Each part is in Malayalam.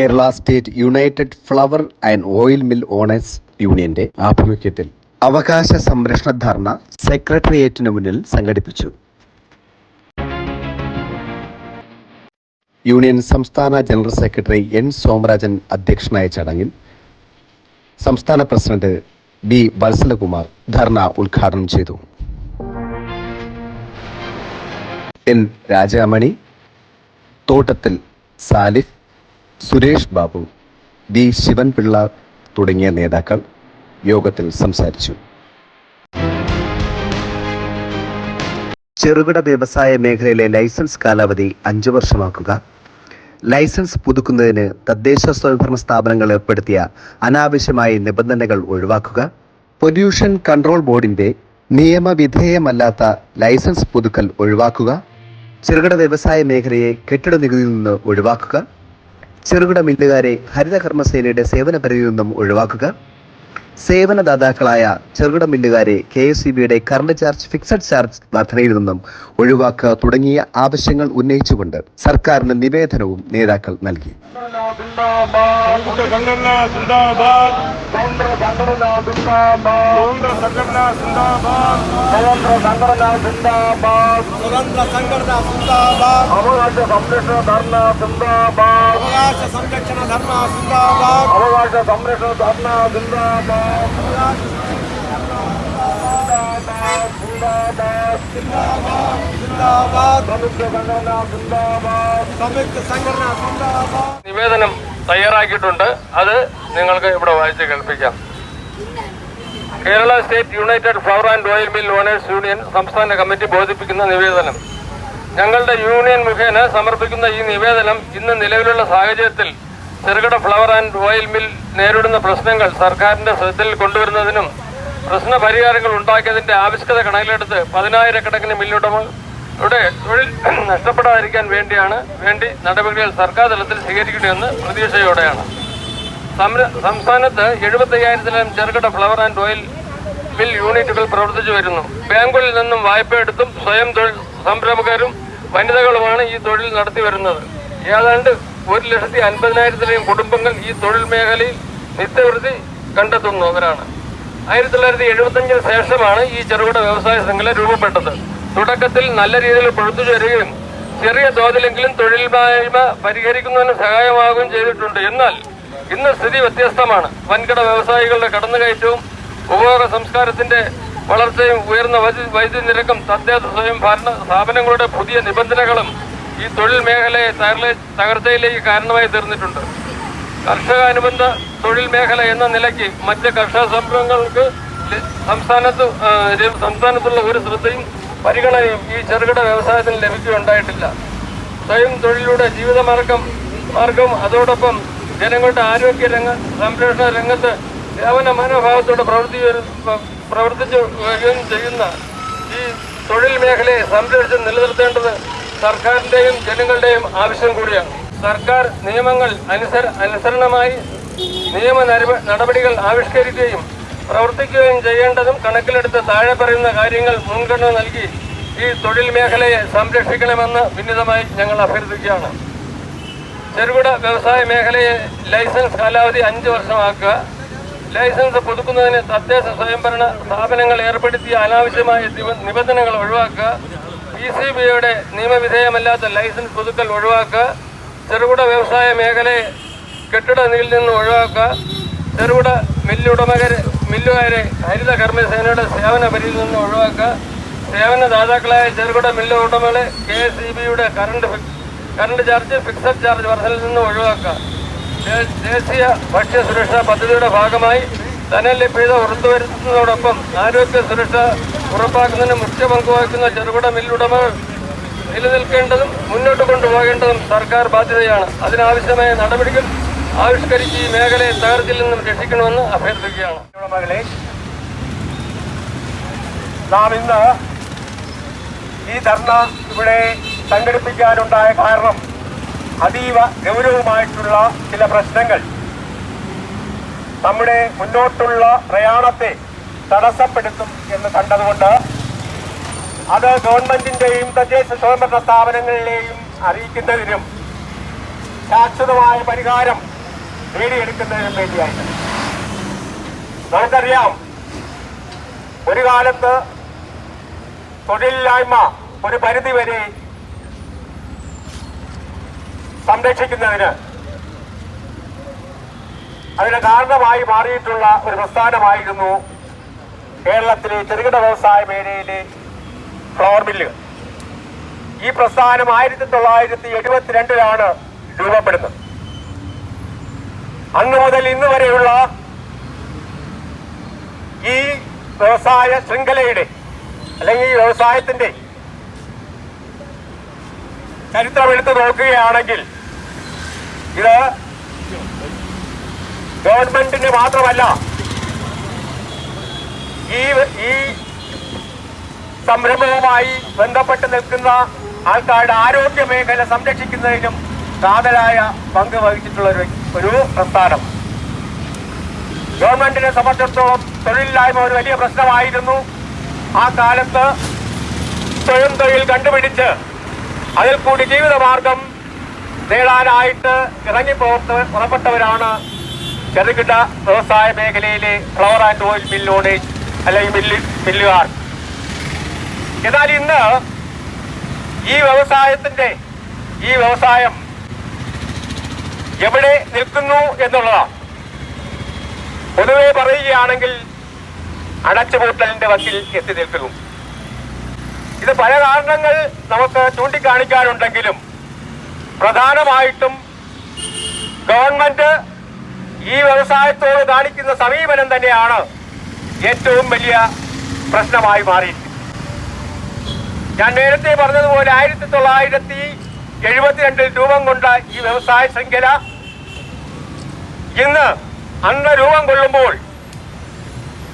Kerala state united flour and oil mill owners യൂണിയന്റെ ആഭിമുഖ്യത്തിൽ അവകാശ സംരക്ഷണ ധർണ സെക്രട്ടേറിയറ്റിന് മുന്നിൽ സംഘടിപ്പിച്ചു. യൂണിയൻ സംസ്ഥാന ജനറൽ സെക്രട്ടറി എൻ സോമരാജൻ അധ്യക്ഷനായ ചടങ്ങിൽ സംസ്ഥാന പ്രസിഡന്റ് ബി വത്സലകുമാർ ധർണ ഉദ്ഘാടനം ചെയ്തു. എൻ രാജാമണി തോട്ടത്തിൽ സാലിഫ് സുരേഷ് ബാബു ബി ശിവൻപിള്ള തുടങ്ങിയ നേതാക്കൾ യോഗത്തിൽ സംസാരിച്ചു. ചെറുകിട വ്യവസായ മേഖലയിലെ ലൈസൻസ് കാലാവധി അഞ്ചു വർഷമാക്കുക. ലൈസൻസ് പുതുക്കുന്നതിന് തദ്ദേശ സ്വയംഭരണ സ്ഥാപനങ്ങൾ ഏർപ്പെടുത്തിയ അനാവശ്യമായ നിബന്ധനകൾ ഒഴിവാക്കുക. പൊല്യൂഷൻ കൺട്രോൾ ബോർഡിന്റെ നിയമവിധേയമല്ലാത്ത ലൈസൻസ് പുതുക്കൽ ഒഴിവാക്കുക. ചെറുകിട വ്യവസായ മേഖലയെ കെട്ടിട നികുതിയിൽ നിന്ന് ഒഴിവാക്കുക. ചെറുകിട മില്ലുകാരെ ഹരിതകർമ്മസേനയുടെ സേവന പരിധിയിൽ നിന്നും ഒഴിവാക്കുക. സേവനദാതാക്കളായ ചെറുകിട മില്ലുകാരെ കെ എസ് സി ബിയുടെ കറണ്ട് ചാർജ് ഫിക്സഡ് ചാർജ് വർധനയിൽ നിന്നും ഒഴിവാക്കുക തുടങ്ങിയ ആവശ്യങ്ങൾ ഉന്നയിച്ചുകൊണ്ട് സർക്കാരിന് നിവേദനവും നേതാക്കൾ നൽകി. അവകാശ സംരക്ഷണ ധർമ്മ അവകാശ സംരക്ഷണ ധർമ്മ നിവേദനം തയ്യാറാക്കിയിട്ടുണ്ട്. അത് നിങ്ങൾക്ക് ഇവിടെ വായിച്ച് കേൾപ്പിക്കാം. Kerala state united flour and oil mill owners union സംസ്ഥാന കമ്മിറ്റി ബോധിപ്പിക്കുന്ന നിവേദനം. ഞങ്ങളുടെ യൂണിയൻ മുഖേന സമർപ്പിക്കുന്ന ഈ നിവേദനം ഇന്ന് നിലവിലുള്ള സാഹചര്യത്തിൽ ചെറുകിട ഫ്ലവർ ആൻഡ് ഓയിൽ മിൽ നേരിടുന്ന പ്രശ്നങ്ങൾ സർക്കാരിന്റെ ശ്രദ്ധയിൽ കൊണ്ടുവരുന്നതിനും പ്രശ്ന പരിഹാരങ്ങൾ ഉണ്ടാക്കിയതിന്റെ ആവശ്യകത കണക്കിലെടുത്ത് പതിനായിരക്കണക്കിന് മില്ലുടമകളുടെ തൊഴിൽ നഷ്ടപ്പെടാതിരിക്കാൻ വേണ്ടിയാണ് വേണ്ടി നടപടികൾ സർക്കാർ തലത്തിൽ സ്വീകരിക്കണമെന്ന് പ്രതീക്ഷയോടെയാണ്. സംസ്ഥാനത്ത് എഴുപത്തയ്യായിരത്തിലും ചെറുകിട ഫ്ലവർ ആൻഡ് ഓയിൽ മിൽ യൂണിറ്റുകൾ പ്രവർത്തിച്ചു വരുന്നു. ബാങ്കുകളിൽ നിന്നും വായ്പ എടുത്തും സ്വയം തൊഴിൽ സംരംഭകരും വനിതകളുമാണ് ഈ തൊഴിൽ നടത്തി വരുന്നത്. ഏതാണ്ട് ഒരു ലക്ഷത്തി അൻപതിനായിരത്തിലെയും കുടുംബങ്ങൾ ഈ തൊഴിൽ മേഖലയിൽ നിത്യവൃത്തി കണ്ടെത്തുന്നവരാണ്. ആയിരത്തി തൊള്ളായിരത്തി എഴുപത്തഞ്ചിന് ശേഷമാണ് ഈ ചെറുകിട വ്യവസായ ശൃംഖല രൂപപ്പെട്ടത്. തുടക്കത്തിൽ നല്ല രീതിയിൽ പൊഴുത്തുചേരുകയും ചെറിയ തോതിലെങ്കിലും തൊഴിലില്ലായ്മ പരിഹരിക്കുന്നതിന് സഹായമാകുകയും ചെയ്തിട്ടുണ്ട്. എന്നാൽ ഇന്ന് സ്ഥിതി വ്യത്യസ്തമാണ്. വൻകിട വ്യവസായികളുടെ കടന്നുകയറ്റവും ഉപഭോഗ സംസ്കാരത്തിന്റെ വളർച്ചയും ഉയർന്ന വൈദ്യു- വൈദ്യുതി നിരക്കും തദ്ദേശ സ്വയംഭരണ സ്ഥാപനങ്ങളുടെ പുതിയ നിബന്ധനകളും ഈ തൊഴിൽ മേഖലയെ തകർച്ചയിലേക്ക് കാരണമായി തീർന്നിട്ടുണ്ട്. കർഷക അനുബന്ധ തൊഴിൽ മേഖല എന്ന നിലയ്ക്ക് മറ്റ് കർഷക സംരംഭങ്ങൾക്ക് സംസ്ഥാനത്ത് സംസ്ഥാനത്തുള്ള ഒരു ശ്രദ്ധയും പരിഗണനയും ഈ ചെറുകിട വ്യവസായത്തിന് ലഭിക്കുകയുണ്ടായിട്ടില്ല സ്വയം തൊഴിലിലൂടെ ജീവിതമാർഗം മാർഗം അതോടൊപ്പം ജനങ്ങളുടെ ആരോഗ്യ രംഗ സംരക്ഷണ രംഗത്ത് സേവന മനോഭാവത്തോടെ പ്രവർത്തി പ്രവർത്തിച്ചു ചെയ്യുന്ന ഈ തൊഴിൽ മേഖലയെ സംരക്ഷിച്ച് നിലനിർത്തേണ്ടത് സർക്കാരിന്റെയും ജനങ്ങളുടെയും ആവശ്യം കൂടിയാണ്. സർക്കാർ നിയമങ്ങൾ അനുസര അനുസരണമായി നിയമ നടപ- നടപടികൾ ആവിഷ്കരിക്കുകയും പ്രവർത്തിക്കുകയും ചെയ്യേണ്ടതും കണക്കിലെടുത്ത് താഴെ പറയുന്ന കാര്യങ്ങൾ മുൻഗണന നൽകി ഈ തൊഴിൽ മേഖലയെ സംരക്ഷിക്കണമെന്ന് വിനിതമായി ഞങ്ങൾ അഭ്യർത്ഥിക്കുകയാണ്. ചെറുകിട വ്യവസായ മേഖലയെ ലൈസൻസ് കാലാവധി അഞ്ച് വർഷമാക്കുക. ലൈസൻസ് പുതുക്കുന്നതിന് തദ്ദേശ സ്വയംഭരണ സ്ഥാപനങ്ങൾ ഏർപ്പെടുത്തിയ അനാവശ്യമായ നിബന്ധനകൾ ഒഴിവാക്കുക. പി സി ബിയുടെ നിയമവിധേയമല്ലാത്ത ലൈസൻസ് പുതുക്കൽ ഒഴിവാക്കുക. ചെറുകിട വ്യവസായ മേഖലയെ കെട്ടിട നികുതിയിൽ നിന്ന് ഒഴിവാക്കുക. ചെറുകിട മില്ലുടമകരെ മില്ലുകാരെ ഹരിത കർമ്മസേനയുടെ സേവന പരിധിയിൽ നിന്ന് ഒഴിവാക്കുക. സേവനദാതാക്കളായ ചെറുകിട മില്ല് ഉടമകളെ കെ എസ് ഇ ബിയുടെ current current charge fixed charge വർധനയിൽ നിന്ന് ഒഴിവാക്കുക. ദേശീയ ഭക്ഷ്യ സുരക്ഷാ പദ്ധതിയുടെ ഭാഗമായി ധനലഭ്യത ഉറപ്പുവരുത്തുന്നതോടൊപ്പം ആരോഗ്യ സുരക്ഷ ഉറപ്പാക്കുന്നതിന് മുഖ്യ പങ്ക് വഹിക്കുന്ന ചെറുകിട മില്ലുടമകൾ നിലനിൽക്കേണ്ടതും മുന്നോട്ട് കൊണ്ടുപോകേണ്ടതും സർക്കാർ ബാധ്യതയാണ്. അതിനാവശ്യമായ നടപടികൾ ആവിഷ്കരിച്ച് ഈ മേഖലയെ തകർത്തിൽ നിന്നും രക്ഷിക്കണമെന്ന് അഭ്യർത്ഥിക്കുകയാണ്. നാം ഇന്ന് ഈ ധർണ ഇവിടെ സംഘടിപ്പിക്കാനുണ്ടായ കാരണം അതീവ ഗൗരവമായിട്ടുള്ള ചില പ്രശ്നങ്ങൾ. നമ്മുടെ മുന്നോട്ടുള്ള പ്രയാണത്തെ തടസ്സപ്പെടുത്തും എന്ന് കണ്ടതുകൊണ്ട് അത് ഗവൺമെന്റിന്റെയും തദ്ദേശ സ്വയംഭരണ സ്ഥാപനങ്ങളിലെയും അറിയിക്കുന്നതിനും ശാശ്വതമായ പരിഹാരം നേടിയെടുക്കുന്നതിനും വേണ്ടിയായിട്ട് നമുക്കറിയാം ഒരു കാലത്ത് തൊഴിലില്ലായ്മ ഒരു പരിധിവരെ സംരക്ഷിക്കുന്നതിന് അതിന് കാരണമായി മാറിയിട്ടുള്ള ഒരു പ്രസ്ഥാനമായിരുന്നു കേരളത്തിലെ ചെറുകിട വ്യവസായ മേഖലയിലെ ഫ്ലവർ മില്ലുകൾ ഈ പ്രസ്ഥാനം ആയിരത്തി തൊള്ളായിരത്തി എഴുപത്തിരണ്ടിലാണ് രൂപപ്പെടുന്നത്. അന്ന് മുതൽ ഇന്ന് വരെയുള്ള ഈ വ്യവസായ ശൃംഖലയുടെ അല്ലെങ്കിൽ ഈ വ്യവസായത്തിന്റെ ചരിത്രം എടുത്തു നോക്കുകയാണെങ്കിൽ ഇത് ഗവൺമെന്റിന് മാത്രമല്ല ഈ ഈ സംരംഭവുമായി ബന്ധപ്പെട്ട് നിൽക്കുന്ന ആൾക്കാരുടെ ആരോഗ്യ മേഖല സംരക്ഷിക്കുന്നതിനും കാതലായ പങ്ക് വഹിച്ചിട്ടുള്ള ഒരു പ്രസ്ഥാനം. ഗവൺമെന്റിനെ സംബന്ധിച്ചിടത്തോളം തൊഴിലില്ലായ്മ ഒരു വലിയ പ്രശ്നമായിരുന്നു. ആ കാലത്ത് സ്വയം തൊഴിൽ കണ്ടുപിടിച്ച് അതിൽ കൂടി ജീവിതമാർഗം നേടാനായിട്ട് ഇറങ്ങിപ്പോർത്ത് പുറപ്പെട്ടവരാണ് ചെറുകിട വ്യവസായ മേഖലയിലെ ഫ്ലവർ ആൻഡ് ഓയിൽ ഓണേജ് അല്ലെങ്കിൽ മില്ല് മില്ലുകാർ എന്നാൽ ഇന്ന് ഈ വ്യവസായത്തിന്റെ ഈ വ്യവസായം എവിടെ നിൽക്കുന്നു എന്നുള്ളതാണ്. പൊതുവെ പറയുകയാണെങ്കിൽ അടച്ചുപൂട്ടലിന്റെ വക്കിൽ എത്തി നിൽക്കുന്നു. ഇത് പല കാരണങ്ങൾ നമുക്ക് ചൂണ്ടിക്കാണിക്കാനുണ്ടെങ്കിലും പ്രധാനമായിട്ടും ഗവൺമെന്റ് ഈ വ്യവസായത്തോട് കാണിക്കുന്ന സമീപനം തന്നെയാണ് ഏറ്റവും വലിയ പ്രശ്നമായി മാറിയിരിക്കുന്നത്. ഞാൻ നേരത്തെ പറഞ്ഞതുപോലെ ആയിരത്തി തൊള്ളായിരത്തി എഴുപത്തിരണ്ടിൽ രൂപം കൊണ്ട ഈ വ്യവസായ ശൃംഖല ഇന്ന് അന്ന് രൂപം കൊള്ളുമ്പോൾ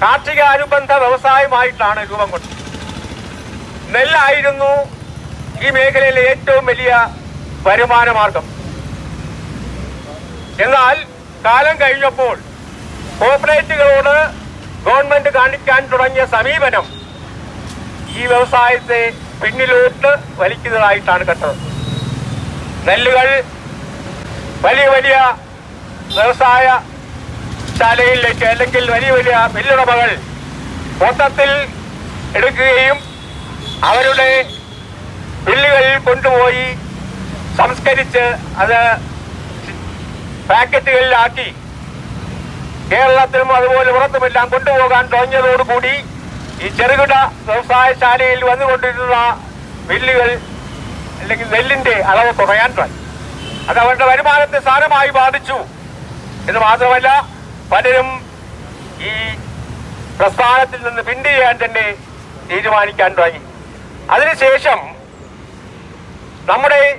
കാർഷിക അനുബന്ധ വ്യവസായമായിട്ടാണ് രൂപം കൊണ്ടത് നെല്ലായിരുന്നു ഈ മേഖലയിലെ ഏറ്റവും വലിയ വരുമാന മാർഗം എന്നാൽ കാലം കഴിഞ്ഞപ്പോൾ കോർപ്പറേറ്റുകളോട് ഗവൺമെന്റ് കാണിക്കാൻ തുടങ്ങിയ സമീപനം ഈ വ്യവസായത്തെ പിന്നിലോട്ട് വലിക്കുന്നതായിട്ടാണ് കണ്ടത്. നെല്ലുകൾ വലിയ വലിയ വ്യവസായ ശാലയിലേക്ക് അല്ലെങ്കിൽ വലിയ വലിയ മില്ലുടമകൾ മൊത്തത്തിൽ എടുക്കുകയും അവരുടെ മില്ലുകളിൽ കൊണ്ടുപോയി സംസ്കരിച്ച് അത് പാക്കറ്റുകളിലാക്കി. കേരളത്തിലും അതുപോലെ പുറത്തുമെല്ലാം കൊണ്ടുപോകാൻ തുടങ്ങിയതോടുകൂടി ഈ ചെറുകിട വ്യവസായശാലയിൽ വന്നുകൊണ്ടിരുന്ന മില്ലുകൾ അല്ലെങ്കിൽ നെല്ലിന്റെ അളവ് കുറയാൻ തുടങ്ങി. അത് അവരുടെ വരുമാനത്തെ സാരമായി ബാധിച്ചു. എന്ന് മാത്രമല്ല പലരും ഈ പ്രസ്ഥാനത്തിൽ നിന്ന് പിന്തിരിയാൻ തന്നെ തീരുമാനിക്കാൻ തുടങ്ങി. അതിനുശേഷം നമ്മുടെ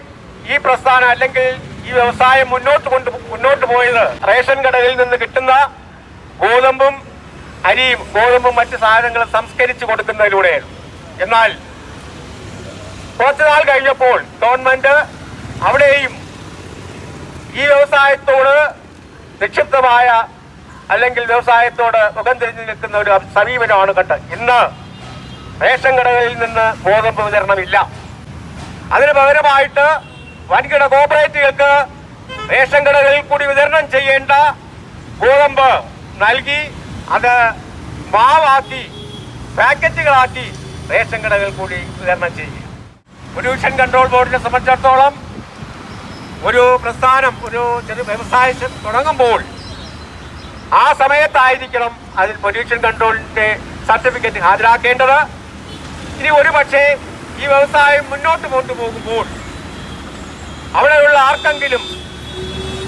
ഈ പ്രസ്ഥാനം അല്ലെങ്കിൽ ഈ വ്യവസായം മുന്നോട്ട് കൊണ്ട് മുന്നോട്ട് പോയത് റേഷൻ കടകളിൽ നിന്ന് കിട്ടുന്ന ഗോതമ്പും അരിയും ഗോതമ്പും മറ്റ് സാധനങ്ങളും സംസ്കരിച്ചു കൊടുക്കുന്നതിലൂടെയാണ് എന്നാൽ കുറച്ചു നാൾ കഴിഞ്ഞപ്പോൾ ഗവൺമെന്റ് അവിടെയും ഈ വ്യവസായത്തോട് നിക്ഷിപ്തമായ അല്ലെങ്കിൽ വ്യവസായത്തോട് മുഖം തിരിഞ്ഞു നിൽക്കുന്ന ഒരു സമീപനമാണ് കണ്ടത്. ഇന്ന് റേഷൻ കടകളിൽ നിന്ന് ഗോതമ്പ് വിതരണമില്ല. അതിന് പകരമായിട്ട് വൻകിട കോപ്പറേറ്റുകൾക്ക് റേഷൻ കടകളിൽ കൂടി വിതരണം ചെയ്യേണ്ട ഗോതമ്പ് നൽകി അത് മാവാക്കി പാക്കറ്റുകളാക്കി റേഷൻ കടകളിൽ കൂടി വിതരണം ചെയ്യുക. പൊല്യൂഷൻ കൺട്രോൾ ബോർഡിനെ സംബന്ധിച്ചിടത്തോളം ഒരു പ്രസ്ഥാനം ഒരു ചെറു വ്യവസായം തുടങ്ങുമ്പോൾ ആ സമയത്തായിരിക്കണം അതിൽ പൊല്യൂഷൻ കൺട്രോളിന്റെ സർട്ടിഫിക്കറ്റ് ഹാജരാക്കേണ്ടത്. ഇനി ഒരു പക്ഷേ ഈ വ്യവസായം മുന്നോട്ട് കൊണ്ടുപോകുമ്പോൾ അവിടെയുള്ള ആർക്കെങ്കിലും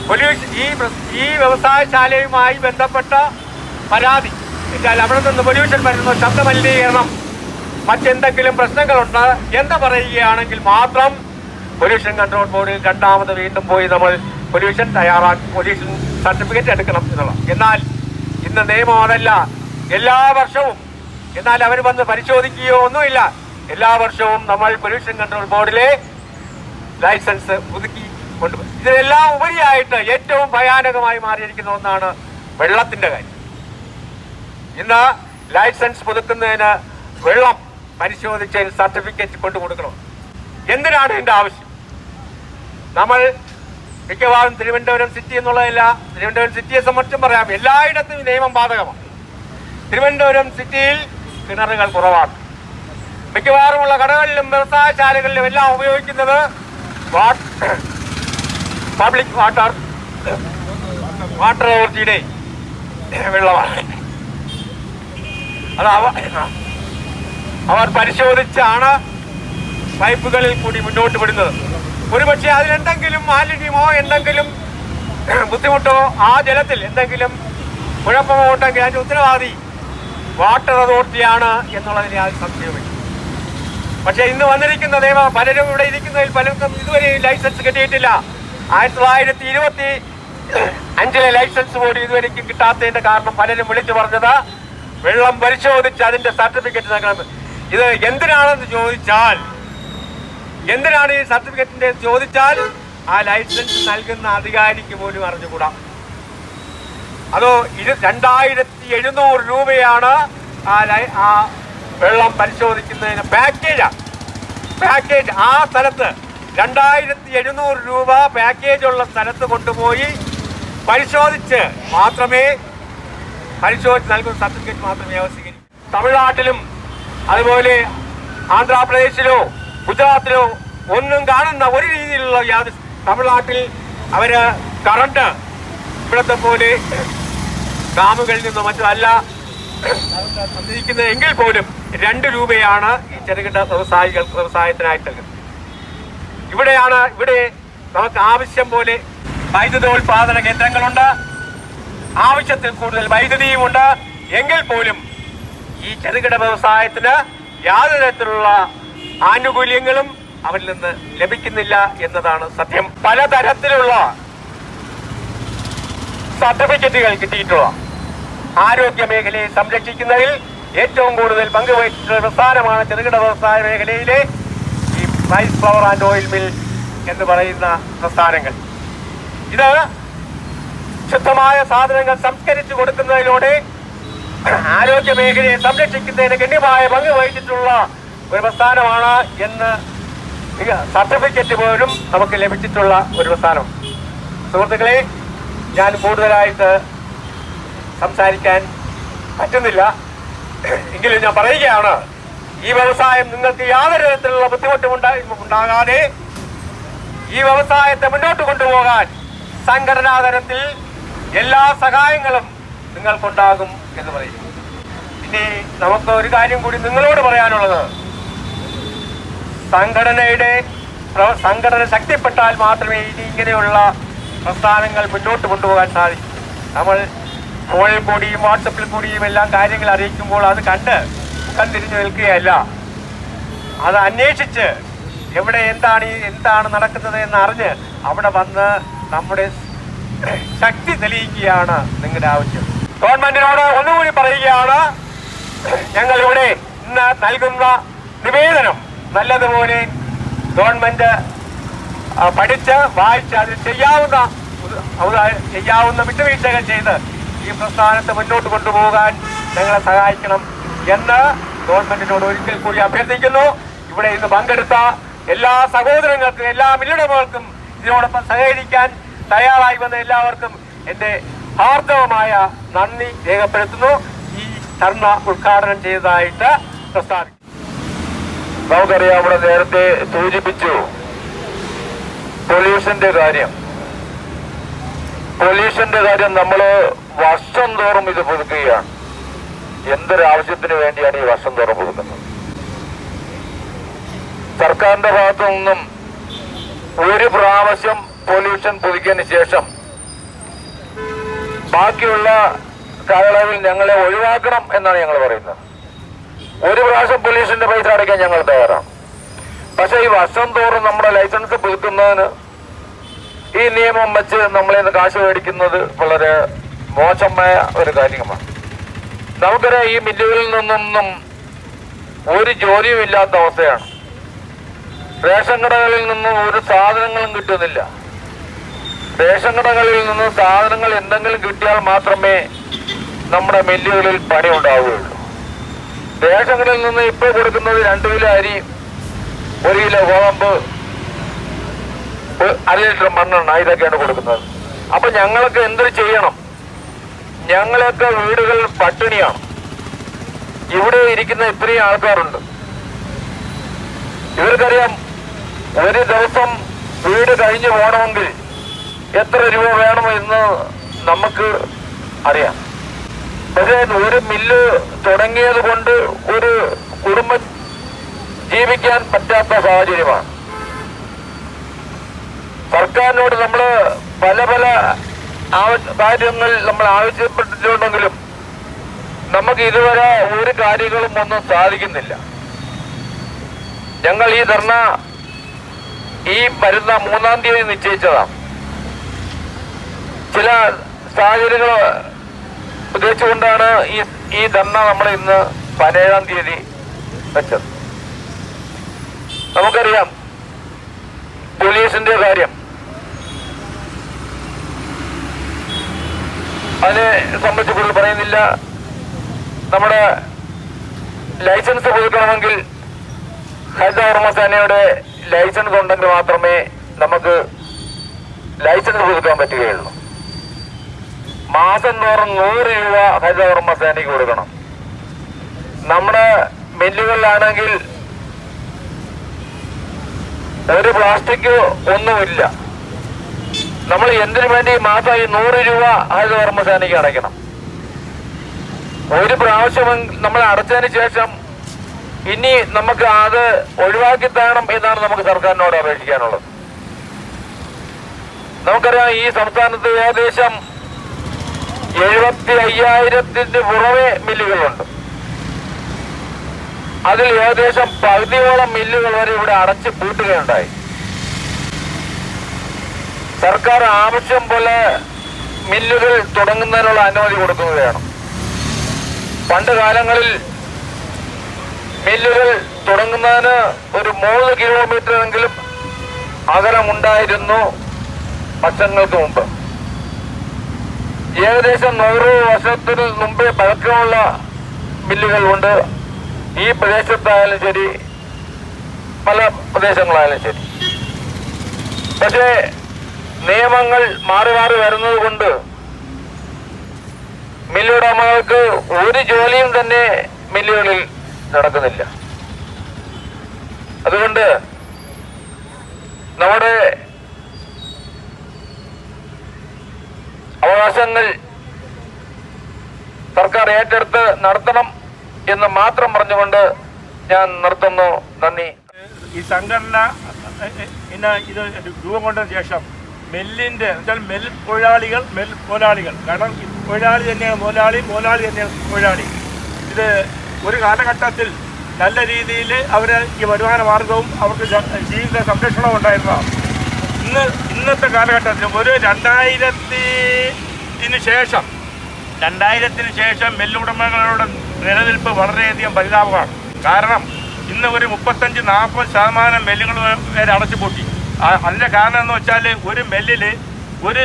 പൊല്യൂഷൻ ഈ ഈ വ്യവസായശാലയുമായി ബന്ധപ്പെട്ട പരാതി എന്നാൽ അവിടെ നിന്ന് പൊല്യൂഷൻ വരുന്നു ശബ്ദ മലിനീകരണം മറ്റെന്തെങ്കിലും പ്രശ്നങ്ങളുണ്ട് എന്ന് പറയുകയാണെങ്കിൽ മാത്രം പൊല്യൂഷൻ കൺട്രോൾ ബോർഡിൽ രണ്ടാമത് വീണ്ടും പോയി നമ്മൾ പൊല്യൂഷൻ തയ്യാറാക്കി പൊല്യൂഷൻ സർട്ടിഫിക്കറ്റ് എടുക്കണം എന്നുള്ളത് എന്നാൽ ഇന്ന് നിയമം അതല്ല. എല്ലാ വർഷവും എന്നാൽ അവർ വന്ന് പരിശോധിക്കുകയോ ഒന്നുമില്ല. എല്ലാ വർഷവും നമ്മൾ പൊല്യൂഷൻ കൺട്രോൾ ബോർഡിലെ ലൈസൻസ് പുതുക്കി കൊണ്ടുപോയി ഇതിനെല്ലാം ഉപരിയായിട്ട് ഏറ്റവും ഭയാനകമായി മാറിയിരിക്കുന്ന ഒന്നാണ് വെള്ളത്തിന്റെ കാര്യം. ഇന്ന് ലൈസൻസ് പുതുക്കുന്നതിന് വെള്ളം പരിശോധിച്ചതിന് സർട്ടിഫിക്കറ്റ് കൊണ്ടു കൊടുക്കണം എന്തിനാണ് ഇതിന്റെ ആവശ്യം? നമ്മൾ മിക്കവാറും തിരുവനന്തപുരം സിറ്റി എന്നുള്ളതല്ല തിരുവനന്തപുരം സിറ്റിയെ സംബന്ധിച്ചും പറയാം എല്ലായിടത്തും നിയമം ബാധകമാണ്. തിരുവനന്തപുരം സിറ്റിയിൽ കിണറുകൾ കുറവാണ്. മിക്കവാറുമുള്ള കടകളിലും വ്യവസായശാലകളിലും എല്ലാം ഉപയോഗിക്കുന്നത് പബ്ലിക് വാട്ടർ വാട്ടർ അതോറിറ്റിയുടെ വെള്ളമാണ്. അത് അവ അവർ പരിശോധിച്ചാണ് പൈപ്പുകളിൽ കൂടി മുന്നോട്ട് വിടുന്നത് ഒരുപക്ഷെ അതിലെന്തെങ്കിലും മാലിന്യമോ എന്തെങ്കിലും ബുദ്ധിമുട്ടോ ആ ജലത്തിൽ എന്തെങ്കിലും കുഴപ്പമോ ഉണ്ടെങ്കിൽ അതിന്റെ ഉത്തരവാദി വാട്ടർ അതോറിറ്റിയാണ് എന്നുള്ളതിന് യാതൊരു സംശയമില്ല. പക്ഷെ ഇന്ന് വന്നിരിക്കുന്ന നിയമം പലരും ഇവിടെ ഇരിക്കുന്നതിൽ പലർക്കും ഇതുവരെ ലൈസൻസ് കിട്ടിയിട്ടില്ല. ആയിരത്തി തൊള്ളായിരത്തി ഇരുപത്തി അഞ്ചിലെ ലൈസൻസ് പോലും ഇതുവരെ കിട്ടാത്തതിന്റെ കാരണം പലരും വിളിച്ചു പറഞ്ഞത് വെള്ളം പരിശോധിച്ച് അതിന്റെ സർട്ടിഫിക്കറ്റ് നൽകണം ഇത് എന്തിനാണെന്ന് ചോദിച്ചാൽ എന്തിനാണ് ഈ സർട്ടിഫിക്കറ്റിന്റെ ചോദിച്ചാൽ ആ ലൈസൻസ് നൽകുന്ന അധികാരിക്ക് പോലും അറിഞ്ഞുകൂടാ. അതോ ഇത് രണ്ടായിരത്തി എഴുന്നൂറ് രൂപയാണ് ആ ആ വെള്ളം പരിശോധിക്കുന്നതിന് പാക്കേജ് പാക്കേജ് ആ സ്ഥലത്ത് രണ്ടായിരത്തി എഴുന്നൂറ് രൂപ പാക്കേജ് ഉള്ള സ്ഥലത്ത് കൊണ്ടുപോയി പരിശോധിച്ച് മാത്രമേ പരിശോധിച്ച് നൽകുന്ന സർട്ടിഫിക്കറ്റ് മാത്രമേ അവർ തമിഴ്നാട്ടിലും അതുപോലെ ആന്ധ്രാപ്രദേശിലോ ഗുജറാത്തിലോ ഒന്നും കാണുന്ന ഒരു രീതിയിലുള്ള യാതൊരു തമിഴ്നാട്ടിൽ അവർ കറണ്ട് ഇവിടത്തെ പോലെ ഡാമുകളിൽ നിന്നോ മറ്റോ അല്ല എങ്കിൽ പോലും രണ്ട് രൂപയാണ് ഈ ചെറുകിട വ്യവസായികൾ വ്യവസായത്തിനായിട്ട് ഇവിടെയാണ് ഇവിടെ നമുക്ക് ആവശ്യം പോലെ വൈദ്യുതോൽപാദന കേന്ദ്രങ്ങളുണ്ട്. ആവശ്യത്തിൽ കൂടുതൽ വൈദ്യുതിയുമുണ്ട്. എങ്കിൽ പോലും ഈ ചെറുകിട വ്യവസായത്തിന് യാതൊരു തരത്തിലുള്ള ആനുകൂല്യങ്ങളും അവരിൽ നിന്ന് ലഭിക്കുന്നില്ല എന്നതാണ് സത്യം. പലതരത്തിലുള്ള സർട്ടിഫിക്കറ്റുകൾ കിട്ടിയിട്ടുള്ള ആരോഗ്യ മേഖലയെ സംരക്ഷിക്കുന്നതിൽ ഏറ്റവും കൂടുതൽ പങ്കുവഹിച്ചിട്ടുള്ള പ്രസ്ഥാനമാണ് ചെറുകിട വ്യവസായ മേഖലയിലെ ഈ rice flour and oil mill എന്ന് പറയുന്ന പ്രസ്ഥാനങ്ങൾ. ഇത് ശുദ്ധമായ സാധനങ്ങൾ സംസ്കരിച്ചു കൊടുക്കുന്നതിലൂടെ ആരോഗ്യ മേഖലയെ സംരക്ഷിക്കുന്നതിന് ഗണ്യമായ പങ്ക് വഹിച്ചിട്ടുള്ള ഒരു പ്രസ്ഥാനമാണ് എന്ന് സർട്ടിഫിക്കറ്റ് പോലും നമുക്ക് ലഭിച്ചിട്ടുള്ള ഒരു പ്രസ്ഥാനം. സുഹൃത്തുക്കളെ ഞാൻ കൂടുതലായിട്ട് സംസാരിക്കാൻ പറ്റുന്നില്ല. എങ്കിലും ഞാൻ പറയുകയാണ് ഈ വ്യവസായം നിങ്ങൾക്ക് യാതൊരു തരത്തിലുള്ള ബുദ്ധിമുട്ടും ഉണ്ടാ- ഉണ്ടാകാതെ ഈ വ്യവസായത്തെ മുന്നോട്ട് കൊണ്ടുപോകാൻ സംഘടനാ തലത്തിൽ എല്ലാ സഹായങ്ങളും നിങ്ങൾക്കുണ്ടാകും എന്ന് പറയും ഇനി നമുക്ക് ഒരു കാര്യം കൂടി നിങ്ങളോട് പറയാനുള്ളത്. സംഘടനയുടെ സംഘടന ശക്തിപ്പെട്ടാൽ മാത്രമേ ഇനി ഇങ്ങനെയുള്ള പ്രസ്ഥാനങ്ങൾ മുന്നോട്ട് കൊണ്ടുപോകാൻ സാധിക്കൂ. നമ്മൾ ഫോണിൽ കൂടിയും വാട്സപ്പിൽ കൂടിയും എല്ലാം കാര്യങ്ങൾ അറിയിക്കുമ്പോൾ അത് കണ്ട് കണ്ടിരിഞ്ഞു നിൽക്കുകയല്ല. അത് അന്വേഷിച്ച് എവിടെ എന്താണ് ഈ എന്താണ് നടക്കുന്നത് എന്ന് അറിഞ്ഞ് അവിടെ വന്ന് നമ്മുടെ ശക്തി തെളിയിക്കുകയാണ് നിങ്ങളുടെ ആവശ്യം. ഗവൺമെന്റിനോട് ഒന്നുകൂടി പറയുകയാണ് ഞങ്ങൾ ഇവിടെ ഇന്ന് നൽകുന്ന നിവേദനം നല്ലതുപോലെ ഗവൺമെന്റ് പഠിച്ച് വായിച്ച് അതിൽ ചെയ്യാവുന്ന ചെയ്യാവുന്ന വിട്ടുവീഴ്ചകൾ ചെയ്ത് ഈ പ്രസ്ഥാനത്തെ മുന്നോട്ട് കൊണ്ടുപോകാൻ ഞങ്ങളെ സഹായിക്കണം എന്ന് ഗവൺമെന്റിനോട് ഒരിക്കൽ കൂടി അഭ്യർത്ഥിക്കുന്നു. ഇവിടെ ഇന്ന് പങ്കെടുത്ത എല്ലാ സഹോദരങ്ങൾക്കും എല്ലാ മില്ലുടമകൾക്കും ഇതിനോടൊപ്പം സഹകരിക്കാൻ തയ്യാറായി വന്ന എല്ലാവർക്കും എന്റെ ഹാർദവമായ നന്ദി രേഖപ്പെടുത്തുന്നു. ഈ ധർണ ഉദ്ഘാടനം ചെയ്തതായിട്ട് പ്രസ്താവിക്കും നമുക്കറിയാം ഇവിടെ നേരത്തെ സൂചിപ്പിച്ചു പൊല്യൂഷന്റെ കാര്യം. പൊല്യൂഷന്റെ കാര്യം നമ്മൾ വർഷം തോറും ഇത് പുതുക്കുകയാണ്. എന്തൊരാവശ്യത്തിന് വേണ്ടിയാണ് ഈ വർഷം തോറും പുതുക്കുന്നത്? സർക്കാരിന്റെ ഭാഗത്തു നിന്നും ഒരു പ്രാവശ്യം പൊല്യൂഷൻ പുതുക്കിയതിന് ശേഷം ബാക്കിയുള്ള കാലയളവിൽ ഞങ്ങളെ ഒഴിവാക്കണം എന്നാണ് ഞങ്ങൾ പറയുന്നത്. ഒരു പ്രാവശ്യം പൊല്യൂഷന്റെ പൈസ അടയ്ക്കാൻ ഞങ്ങൾ തയ്യാറാണ്. പക്ഷെ ഈ വർഷം തോറും നമ്മുടെ ലൈസൻസ് പുതുക്കുന്നതിന് ഈ നിയമം വെച്ച് നമ്മളിൽ നിന്ന് കാശ് മേടിക്കുന്നത് വളരെ മോശമായ ഒരു കാര്യമാണ്. നമുക്കറിയാം ഈ മില്ലുകളിൽ നിന്നൊന്നും ഒരു ജോലിയും ഇല്ലാത്ത അവസ്ഥയാണ്. റേഷൻ കടകളിൽ നിന്നും ഒരു സാധനങ്ങളും കിട്ടുന്നില്ല. റേഷൻ കടകളിൽ നിന്ന് സാധനങ്ങൾ എന്തെങ്കിലും കിട്ടിയാൽ മാത്രമേ നമ്മുടെ മില്ലുകളിൽ പണി ഉണ്ടാവുകയുള്ളൂ. റേഷൻ കടയിൽ നിന്ന് ഇപ്പോൾ കൊടുക്കുന്നത് രണ്ട് കിലോ അരി ഒരു കിലോ ഗോതമ്പ് അര ലിറ്റർ മണ്ണെണ്ണ ഇതൊക്കെയാണ് കൊടുക്കുന്നത്. അപ്പൊ ഞങ്ങൾക്ക് എന്തൊരു ചെയ്യണം? ഞങ്ങളൊക്കെ വീടുകൾ പട്ടിണിയാണ്. ഇവിടെ ഇരിക്കുന്ന ഇത്രയും ആൾക്കാരുണ്ട്. ഇവർക്കറിയാം ഒരു ദിവസം വീട് കഴിഞ്ഞു പോകണമെങ്കിൽ എത്ര രൂപ വേണം എന്ന് നമുക്ക് അറിയാം. പക്ഷേ ഒരു മില്ല് തുടങ്ങിയത് കൊണ്ട് ഒരു കുടുംബം ജീവിക്കാൻ പറ്റാത്ത സാഹചര്യമാണ്. സർക്കാരിനോട് നമ്മൾ പല പല കാര്യങ്ങൾ നമ്മൾ ആവശ്യപ്പെട്ടിട്ടുണ്ടെങ്കിലും നമുക്ക് ഇതുവരെ ഒരു കാര്യങ്ങളും ഒന്നും സാധിക്കുന്നില്ല. ഞങ്ങൾ ഈ ധർണ ഈ വരുന്ന മൂന്നാം തീയതി നിശ്ചയിച്ചതാണ്. ചില സാഹചര്യങ്ങൾ ഉദ്ദേശിച്ചുകൊണ്ടാണ് ഈ ഈ ധർണ നമ്മൾ ഇന്ന് പതിനേഴാം തീയതി വെച്ചത്. നമുക്കറിയാം പോലീസിന്റെ കാര്യം. അതിനെ സംബന്ധിച്ച് കൂടുതൽ പറയുന്നില്ല. നമ്മുടെ ലൈസൻസ് പുതുക്കണമെങ്കിൽ ഹരിത കർമ്മസേനയുടെ ലൈസൻസ് ഉണ്ടെങ്കിൽ മാത്രമേ നമുക്ക് ലൈസൻസ് പുതുക്കാൻ പറ്റുകയുള്ളൂ. മാസം തോറും നൂറ് രൂപ ഹരിത കർമ്മസേനയ്ക്ക് കൊടുക്കണം. നമ്മുടെ മില്ലുകളിലാണെങ്കിൽ ഒരു പ്ലാസ്റ്റിക് ഒന്നുമില്ല. നമ്മൾ എന്തിനു വേണ്ടി മാസമായി നൂറ് രൂപ ആയുധ കർമ്മസേനയ്ക്ക് അടയ്ക്കണം? ഒരു പ്രാവശ്യം നമ്മൾ അടച്ചതിന് ശേഷം ഇനി നമുക്ക് അത് ഒഴിവാക്കി തരണം എന്നാണ് നമുക്ക് സർക്കാരിനോട് അപേക്ഷിക്കാനുള്ളത്. നമുക്കറിയാം ഈ സംസ്ഥാനത്ത് ഏകദേശം എഴുപത്തി അയ്യായിരത്തിന് പുറമെ മില്ലുകളുണ്ട്. അതിൽ ഏകദേശം പകുതിയോളം മില്ലുകൾ വരെ ഇവിടെ അടച്ച് പൂട്ടുകയുണ്ടായി. സർക്കാർ ആവശ്യം പോലെ മില്ലുകൾ തുടങ്ങുന്നതിനുള്ള അനുമതി കൊടുക്കുകയാണ്. പണ്ട് കാലങ്ങളിൽ മില്ലുകൾ തുടങ്ങുന്നതിന് ഒരു മൂന്ന് കിലോമീറ്റർ എങ്കിലും അകലമുണ്ടായിരുന്നു വർഷങ്ങൾക്ക് മുമ്പ്. ഏകദേശം നൂറ് വർഷത്തിന് മുമ്പേ പഴക്കമുള്ള മില്ലുകളുണ്ട്. ഈ പ്രദേശത്തായാലും ശരി പല പ്രദേശങ്ങളായാലും ശരി. പക്ഷേ നിയമങ്ങൾ മാറി മാറി വരുന്നത് കൊണ്ട് മില്ലുടമകൾക്ക് ഒരു ജോലിയും തന്നെ മില്ലുകളിൽ നടക്കുന്നില്ല. അതുകൊണ്ട് നമ്മുടെ അവകാശങ്ങൾ സർക്കാർ ഏറ്റെടുത്ത് നടത്തണം എന്ന് മാത്രം പറഞ്ഞുകൊണ്ട് ഞാൻ നിർത്തുന്നു. നന്ദി. ഈ സംഘടന ഇത് രൂപം കൊണ്ടതിന് ശേഷം മെല്ലിന്റെ എന്നുവെച്ചാൽ മെൽ തൊഴിലാളികൾ മെൽ തൊഴിലാളികൾ. കാരണം തൊഴിലാളി തന്നെയാണ് മുതലാളി മുതലാളി തന്നെയാണ് തൊഴിലാളി. ഇത് ഒരു കാലഘട്ടത്തിൽ നല്ല രീതിയിൽ അവർ ഈ വരുമാന മാർഗവും അവർക്ക് ജീവിത സംരക്ഷണവും ഉണ്ടായിരുന്നതാണ്. ഇന്ന് ഇന്നത്തെ കാലഘട്ടത്തിൽ ഒരു രണ്ടായിരത്തിന് ശേഷം രണ്ടായിരത്തിന് ശേഷം മെല്ലുടമകളുടെ നിലനിൽപ്പ് വളരെയധികം പരിതാപമാണ്. കാരണം ഇന്ന് ഒരു മുപ്പത്തഞ്ച് നാൽപ്പത് ശതമാനം മെല്ലുകൾ വരെ അടച്ചു പൂട്ടി ആ- അതിന്റെ കാരണം എന്ന് വെച്ചാൽ ഒരു മെല്ലിൽ ഒരു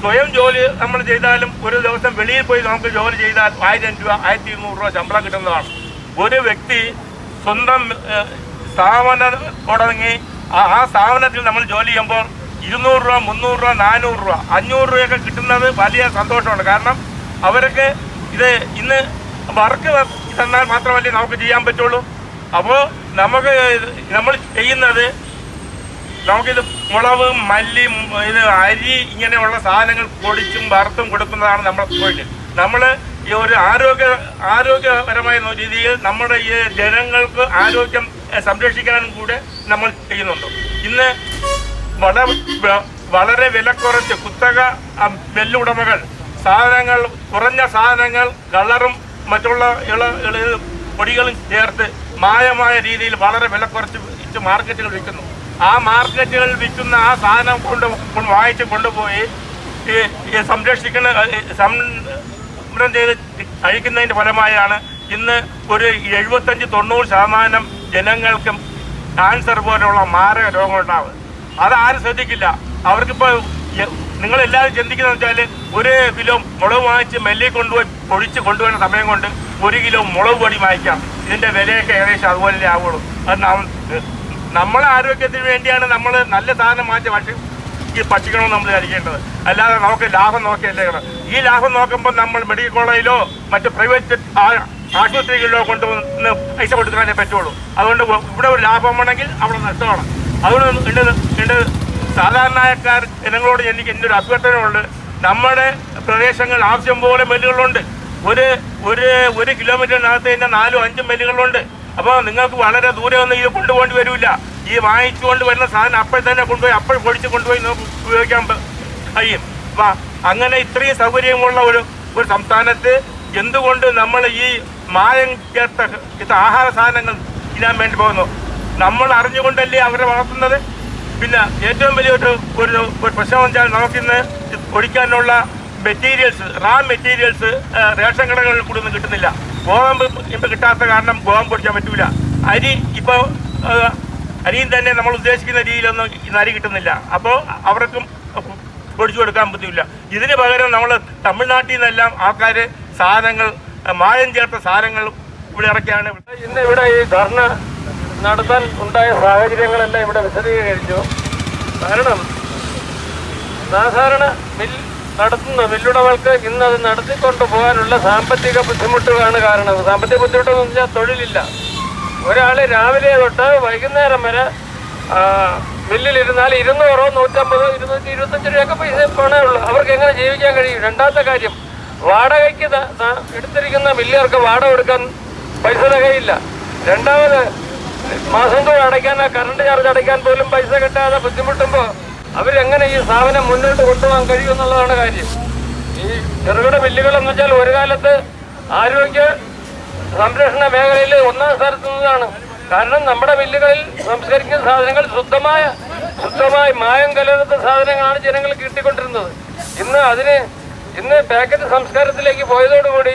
സ്വയം ജോലി നമ്മൾ ചെയ്താലും ഒരു ദിവസം വെളിയിൽ പോയി നമുക്ക് ജോലി ചെയ്താൽ ആയിരം രൂപ ആയിരത്തി ഇരുന്നൂറ് രൂപ ശമ്പളം കിട്ടുന്നതാണ്. ഒരു വ്യക്തി സ്വന്തം സ്ഥാപനം തുടങ്ങി ആ സ്ഥാപനത്തിൽ നമ്മൾ ജോലി ചെയ്യുമ്പോൾ ഇരുന്നൂറ് രൂപ മുന്നൂറ് രൂപ നാനൂറ് രൂപ അഞ്ഞൂറ് രൂപയൊക്കെ കിട്ടുന്നത് വലിയ സന്തോഷമാണ്. കാരണം അവരൊക്കെ ഇത് ഇന്ന് വർക്ക് തന്നാൽ മാത്രമല്ലേ നമുക്ക് ചെയ്യാൻ പറ്റുള്ളൂ. അപ്പോൾ നമുക്ക് നമ്മൾ ചെയ്യുന്നത് നമുക്കിത് മുളക് മല്ലി ഇത് അരി ഇങ്ങനെയുള്ള സാധനങ്ങൾ പൊടിച്ചും വറുത്തും കൊടുക്കുന്നതാണ് നമ്മുടെ തൊഴിൽ നമ്മൾ ഈ ഒരു ആരോഗ്യ ആരോഗ്യപരമായ രീതിയിൽ നമ്മുടെ ഈ ജനങ്ങൾക്ക് ആരോഗ്യം സംരക്ഷിക്കാനും കൂടെ നമ്മൾ ചെയ്യുന്നുണ്ട്. ഇന്ന് വളരെ വളരെ വില കുറച്ച് കുത്തക നെല്ലുടമകൾ സാധനങ്ങൾ കുറഞ്ഞ സാധനങ്ങൾ കളറും മറ്റുള്ള ഇള പൊടികളും ചേർത്ത് മായമായ രീതിയിൽ വളരെ വില കുറച്ച് മാർക്കറ്റുകൾ വിൽക്കുന്നു. ആ മാർക്കറ്റുകളിൽ വിൽക്കുന്ന ആ സാധനം കൊണ്ട് വാങ്ങിച്ച് കൊണ്ടുപോയി സംരക്ഷിക്കുന്ന സംരം ചെയ്ത് കഴിക്കുന്നതിന്റെ ഫലമായാണ് ഇന്ന് ഒരു എഴുപത്തഞ്ച് തൊണ്ണൂറ് ശതമാനം ജനങ്ങൾക്കും ക്യാൻസർ പോലെയുള്ള മാരക രോഗങ്ങളുണ്ടാവുക അതാരും ശ്രദ്ധിക്കില്ല. അവർക്കിപ്പോൾ നിങ്ങളെല്ലാവരും ചിന്തിക്കുന്നത് വെച്ചാൽ ഒരു കിലോ മുളക് വാങ്ങിച്ച് മെല്ലി കൊണ്ടുപോയി പൊഴിച്ച് കൊണ്ടുവരുന്ന സമയം കൊണ്ട് ഒരു കിലോ മുളക് പൊടി വാങ്ങിക്കാം. ഇതിന്റെ വിലയൊക്കെ ഏകദേശം അതുപോലെ ആവുള്ളൂ. അത് നം- നമ്മളെ ആരോഗ്യത്തിന് വേണ്ടിയാണ് നമ്മൾ നല്ല സാധനം മാറ്റി പക്ഷേ ഈ ഭക്ഷിക്കണമെന്ന് നമ്മൾ ധരിക്കേണ്ടത്. അല്ലാതെ നമുക്ക് ലാഭം നോക്കിയല്ലേ. ഈ ലാഭം നോക്കുമ്പോൾ നമ്മൾ മെഡിക്കൽ കോളേജിലോ മറ്റ് പ്രൈവറ്റ് ആശുപത്രികളിലോ കൊണ്ടുവന്ന് പൈസ കൊടുക്കാനേ പറ്റുള്ളൂ. അതുകൊണ്ട് ഇവിടെ ഒരു ലാഭം ലാഭമാണെങ്കിൽ അവിടെ നഷ്ടമാണ്. അതുകൊണ്ട് ഉണ്ട് സാധാരണക്കാർ ജനങ്ങളോട് എനിക്ക് എന്റെ ഒരു അഭ്യർത്ഥനയുണ്ട്. നമ്മുടെ പ്രദേശങ്ങൾ ആവശ്യം പോലെ മെല്ലുകളുണ്ട്. ഒരു ഒരു ഒരു കിലോമീറ്ററിനകത്ത് തന്നെ നാലും അഞ്ചും മെല്ലുകളുണ്ട്. അപ്പോൾ നിങ്ങൾക്ക് വളരെ ദൂരെ ഒന്നും ഇത് കൊണ്ടുപോകേണ്ടി വരില്ല ഈ വാങ്ങിച്ചുകൊണ്ട് വരുന്ന സാധനം അപ്പോൾ തന്നെ കൊണ്ടുപോയി അപ്പോൾ പൊടിച്ച് കൊണ്ടുപോയി നമുക്ക് ഉപയോഗിക്കാൻ കഴിയും. അപ്പം അങ്ങനെ ഇത്രയും സൗകര്യമുള്ള ഒരു ഒരു സംസ്ഥാനത്ത് എന്തുകൊണ്ട് നമ്മൾ ഈ മായം ചേർത്ത ആഹാര സാധനങ്ങൾ ഇടാൻ വേണ്ടി പോകുന്നു? നമ്മൾ അറിഞ്ഞുകൊണ്ടല്ലേ അവരെ വളർത്തുന്നത്? പിന്നെ ഏറ്റവും വലിയൊരു ഒരു ഒരു പ്രശ്നം വെച്ചാൽ നമുക്കിന്ന് പൊടിക്കാനുള്ള മെറ്റീരിയൽസ് റാ മെറ്റീരിയൽസ് റേഷൻ കടകളിൽ കൂടി ഒന്നും കിട്ടുന്നില്ല. ഗോതമ്പ് ഇപ്പം കിട്ടാത്ത കാരണം ഗോതമ്പ് പൊടിക്കാൻ പറ്റൂല. അരി ഇപ്പോൾ അരിയും തന്നെ നമ്മൾ ഉദ്ദേശിക്കുന്ന രീതിയിലൊന്നും അരി കിട്ടുന്നില്ല. അപ്പോൾ അവർക്കും പൊടിച്ചു കൊടുക്കാൻ പറ്റില്ല ഇതിന് പകരം നമ്മൾ തമിഴ്നാട്ടിൽ നിന്നെല്ലാം ആൾക്കാർ സാധനങ്ങൾ മായം ചേർത്ത സാധനങ്ങൾ ഇവിടെ ഇറക്കിയാണ്. ഇന്ന് ഇവിടെ ഈ ധർണ നടത്താൻ ഉണ്ടായ സാഹചര്യങ്ങളെല്ലാം ഇവിടെ വിശദീകരിച്ചു. കാരണം സാധാരണ മിൽ നടത്തുന്ന വെല്ലുടമകൾക്ക് ഇന്ന് അത് നടത്തിക്കൊണ്ട് പോകാനുള്ള സാമ്പത്തിക ബുദ്ധിമുട്ടുകളാണ് കാരണം. സാമ്പത്തിക ബുദ്ധിമുട്ടെന്ന് വെച്ചാൽ തൊഴിലില്ല. ഒരാൾ രാവിലെ തൊട്ട് വൈകുന്നേരം വരെ മില്ലിലിരുന്നാൽ ഇരുന്നൂറോ നൂറ്റമ്പതോ ഇരുന്നൂറ്റി ഇരുപത്തഞ്ച് രൂപയൊക്കെ പൈസ പണേ ഉള്ളൂ. അവർക്ക് എങ്ങനെ ജീവിക്കാൻ കഴിയും? രണ്ടാമത്തെ കാര്യം വാടകയ്ക്ക് എടുത്തിരിക്കുന്ന മില്ലുകാർക്ക് വാടക കൊടുക്കാൻ പൈസ തികയില്ല. രണ്ടാമത് മാസം തോറും അടയ്ക്കാൻ കറണ്ട് ചാർജ് അടയ്ക്കാൻ പോലും പൈസ കിട്ടാതെ ബുദ്ധിമുട്ടുമ്പോൾ അവരെങ്ങനെ ഈ സ്ഥാപനം മുന്നോട്ട് കൊണ്ടുപോകാൻ കഴിയും എന്നുള്ളതാണ് കാര്യം. ഈ ചെറുകിട മില്ലുകൾ എന്ന് വെച്ചാൽ ഒരു കാലത്ത് ആരോഗ്യ സംരക്ഷണ മേഖലയിൽ ഒന്നാം സ്ഥാനത്ത് നിന്നതാണ് കാരണം നമ്മുടെ മില്ലുകളിൽ സംസ്കരിക്കുന്ന സാധനങ്ങൾ ശുദ്ധമായ ശുദ്ധമായി മായം കലർത്ത സാധനങ്ങളാണ് ജനങ്ങൾ കിട്ടിക്കൊണ്ടിരുന്നത്. ഇന്ന് അതിന് ഇന്ന് പാക്കറ്റ് സംസ്കാരത്തിലേക്ക് പോയതോടുകൂടി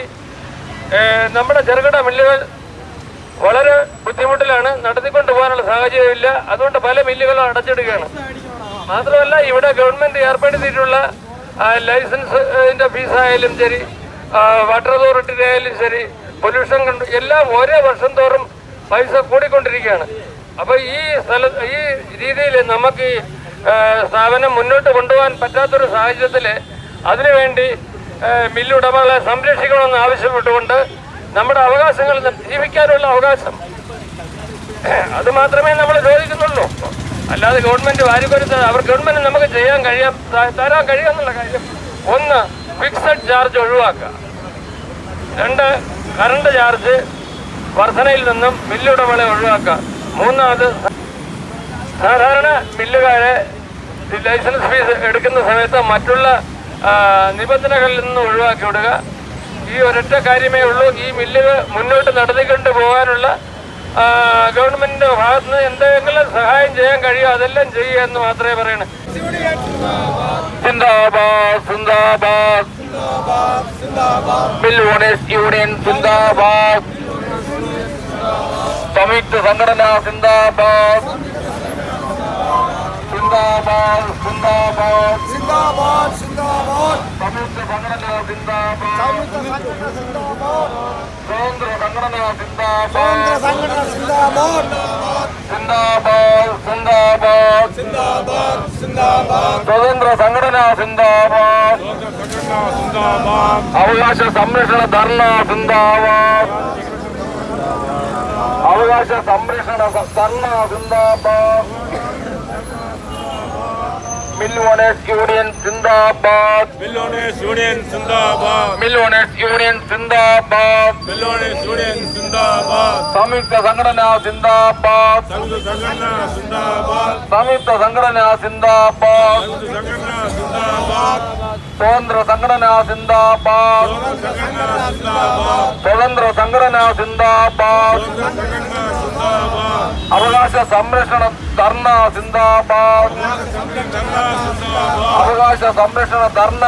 നമ്മുടെ ചെറുകിട മില്ലുകൾ വളരെ ബുദ്ധിമുട്ടിലാണ് നടത്തിക്കൊണ്ട് പോകാനുള്ള സാഹചര്യമില്ല. അതുകൊണ്ട് പല മില്ലുകളും അടച്ചിടുകയാണ്. മാത്രമല്ല ഇവിടെ ഗവൺമെന്റ് ഏർപ്പെടുത്തിയിട്ടുള്ള ലൈസൻസിന്റെ ഫീസായാലും ശരി വാട്ടർ അതോറിറ്റിയുടെ ആയാലും ശരി പൊല്യൂഷൻ കണ്ടു എല്ലാം ഓരോ വർഷം തോറും പൈസ കൂടിക്കൊണ്ടിരിക്കുകയാണ്. അപ്പൊ ഈ സ്ഥല ഈ രീതിയിൽ നമുക്ക് സ്ഥാപനം മുന്നോട്ട് കൊണ്ടുപോകാൻ പറ്റാത്തൊരു സാഹചര്യത്തിൽ അതിനുവേണ്ടി മില്ലുടമകളെ സംരക്ഷിക്കണമെന്ന് ആവശ്യപ്പെട്ടുകൊണ്ട് നമ്മുടെ അവകാശങ്ങൾ ജീവിക്കാനുള്ള അവകാശം. അത് മാത്രമേ നമ്മൾ ചോദിക്കുന്നുള്ളൂ. അല്ലാതെ ഗവൺമെന്റ് വാരിക്കൊരുത്ത അവർ ഗവൺമെന്റ് നമുക്ക് ചെയ്യാൻ കഴിയാ തരാൻ കഴിയാന്നുള്ള കാര്യം. ഒന്ന് ഫിക്സഡ് ചാർജ് ഒഴിവാക്കുക. രണ്ട് കറണ്ട് ചാർജ് വർധനയിൽ നിന്നും ബില്ലുടമകളെ ഒഴിവാക്കുക. മൂന്നാമത് സാധാരണ ബില്ലുകാരെ ലൈസൻസ് ഫീസ് എടുക്കുന്ന സമയത്ത് മറ്റുള്ള നിബന്ധനകളിൽ നിന്ന് ഒഴിവാക്കി വിടുക. ഈ ഒരൊറ്റ കാര്യമേ ഉള്ളൂ. ഈ മില്ല് മുന്നോട്ട് നടത്തിക്കൊണ്ട് പോകാനുള്ള ഗവൺമെന്റിന്റെ ഭാഗത്ത് നിന്ന് എന്തെങ്കിലും സഹായം ചെയ്യാൻ കഴിയുമോ? അതെല്ലാം ചെയ്യുക എന്ന് മാത്രമേ പറയണേ. സിന്ദാബാദ് സിന്ദാബാദ്. യൂണിയൻ സിന്ദാബാദ്. സംയുക്ത സംഘടന സിന്ദാബാദ്. സിന്ദാബാദ് സിന്ദാബാദ് സിന്ദാബാദ് സിന്ദാബാദ് സംയുക്ത സംഘടന സിന്ദാബാദ് സ്വതന്ത്ര സംഘടന സ്വതന്ത്ര സിന്ദാബാദ് സംഘടന സിന്ദാബാദ് സിന്ദാബാദ് സിന്ദാബാദ് സിന്ദാബാദ് സിന്ദാബാദ് സ്വതന്ത്ര സംഘടന സിന്ദാബാദ് അവകാശ സംരക്ഷണ ധർണ സിന്ദാബാദ് അവകാശ സംരക്ഷണ സ- ധർണ സിന്ദാബാദ് മിൽ ഓണേഴ്സ് യൂണിയൻ സിന്ദാബാദ് മില്ലോണേഴ്സ് യൂണിയൻ സിന്ദാബാദ് മിൽ ഓണേഴ്സ് യൂണിയൻ സിന്ദാബാദ് മില്ലോണേഴ്സ് യൂണിയൻ സിന്ദാബാദ് സംയുക്ത സംഘടന സിന്ദാബാദ് സംഘടന സിന്ദാബാദ് സംയുക്ത സംഘടന സിന്ദാബാദ് സംഘടന സിന്ദാബാദ് സ്വതന്ത്ര സംഘടന സിന്ദാബാദ് സംഘടന സിന്ദാബാദ് സ്വതന്ത്ര സംഘടന സിന്ദാബാദ് സംഘടന സിന്ദാബാദ്. അവകാശ സംരക്ഷണ ധർണ